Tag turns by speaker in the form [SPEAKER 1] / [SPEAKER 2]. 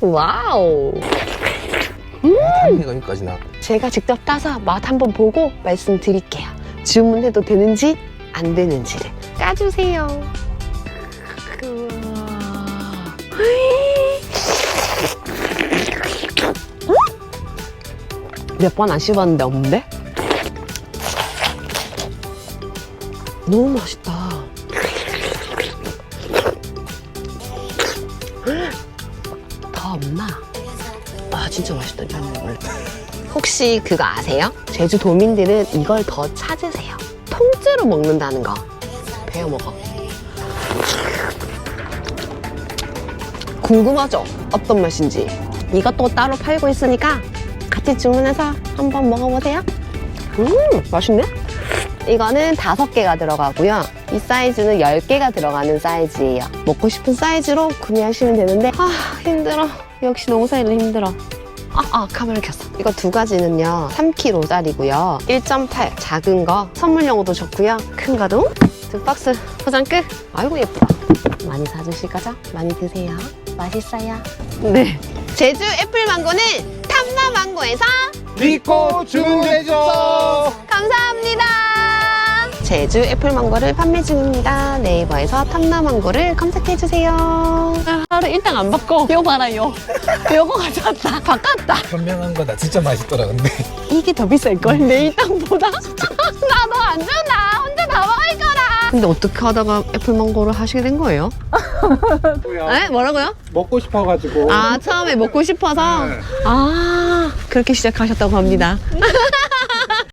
[SPEAKER 1] 와우.
[SPEAKER 2] 향기가 여기까지 나.
[SPEAKER 1] 제가 직접 따서 맛 한번 보고 말씀드릴게요. 주문해도 되는지 안 되는지를 까주세요. 몇번 안 씹었는데 없는데? 너무 맛있다. 더 없나? 아 진짜 맛있다. 음. 혹시 그거 아세요? 제주 도민들은 이걸 더 찾으세요. 통째로 먹는다는 거. 배워 먹어. 궁금하죠? 어떤 맛인지. 이것도 따로 팔고 있으니까 같이 주문해서 한번 먹어보세요. 음, 맛있네? 이거는 다섯 개가 들어가고요. 이 사이즈는 열 개가 들어가는 사이즈예요. 먹고 싶은 사이즈로 구매하시면 되는데, 아, 힘들어. 역시 농사일은 힘들어. 아, 아, 카메라 켰어. 이거 두 가지는요, 3kg짜리고요. 1.8 작은 거 선물용으로도 좋고요. 큰 거도 두 박스 포장 끝. 아이고 예쁘다. 많이 사주실 거죠? 많이 드세요. 맛있어요. 네. 제주 애플 망고는 탐나망고에서
[SPEAKER 2] 믿고 주문해줘.
[SPEAKER 1] 제주 애플망고를 판매 중입니다. 네이버에서 탐나망고를 검색해주세요. 아, 하루 일당 안 받고 요 봐라 요. 요거 가져왔다. 바꿨다.
[SPEAKER 2] 현명한 거다. 진짜 맛있더라 근데.
[SPEAKER 1] 이게 더 비쌀걸? 내 일당보다? 나도 안 준다. 혼자 다 먹을 거라. 근데 어떻게 하다가 애플망고를 하시게 된 거예요? 네? 뭐라고요?
[SPEAKER 2] 먹고 싶어가지고.
[SPEAKER 1] 아, 처음에 먹고 싶어서?
[SPEAKER 2] 네.
[SPEAKER 1] 아, 그렇게 시작하셨다고 합니다.